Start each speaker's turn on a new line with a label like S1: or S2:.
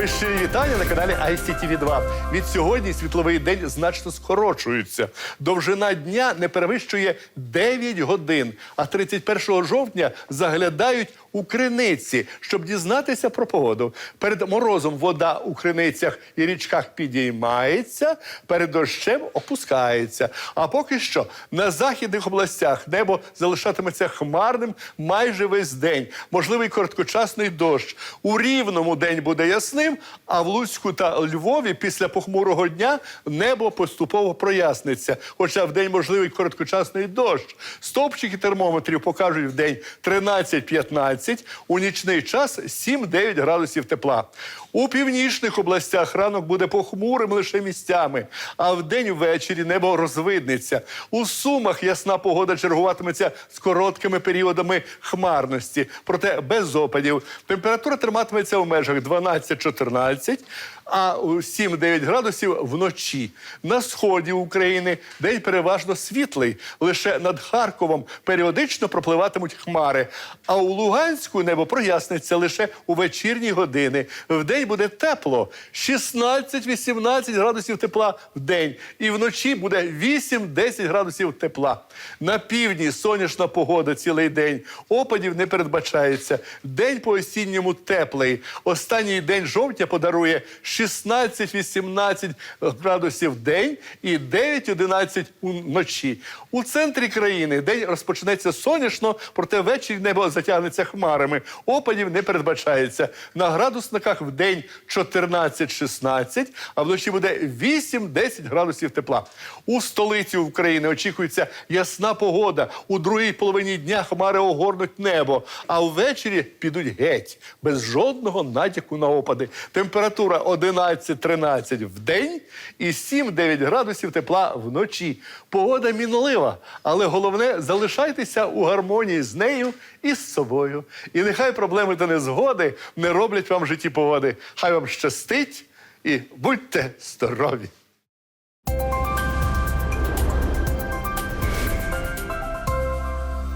S1: Мої вітання на каналі ICTV 2 Від сьогодні світловий день значно скорочується. Довжина дня не перевищує 9 годин, а 31 жовтня заглядають у криниці, щоб дізнатися про погоду. Перед морозом вода у криницях і річках підіймається, перед дощем опускається. А поки що на західних областях небо залишатиметься хмарним майже весь день. Можливий короткочасний дощ. У рівному день буде ясним, а в Луцьку та Львові після похмурого дня небо поступово проясниться. Хоча в день можливий короткочасний дощ. Стовпчики термометрів покажуть в день 13-15, у нічний час 7-9 градусів тепла. У північних областях ранок буде похмурим лише місцями, а в день ввечері небо розвиднеться. У сумах ясна погода чергуватиметься з короткими періодами хмарності, проте без опадів. Температура триматиметься в межах 12-14, а 7-9 градусів вночі. На сході України день переважно світлий. Лише над Харковом періодично пропливатимуть хмари. А у Луганську небо проясниться лише у вечірні години. Вдень буде тепло 16-18 градусів тепла в день. І вночі буде 8-10 градусів тепла. На півдні сонячна погода цілий день. Опадів не передбачається. День по осінньому теплий. Останній день жовтня подарує 16-18 градусів день і 9-11 уночі. У центрі країни день розпочнеться сонячно, проте ввечері небо затягнеться хмарами. Опадів не передбачається. На градусниках в день 14-16, а вночі буде 8-10 градусів тепла. У столиці України очікується ясна погода. У другій половині дня хмари огорнуть небо, а ввечері підуть геть без жодного натяку на опади. Температура 11-13 в день і 7-9 градусів тепла вночі. Погода мінлива, але головне залишайтеся у гармонії з нею і з собою. І нехай проблеми та незгоди не роблять вам в житті погоди. Хай вам щастить і будьте здорові!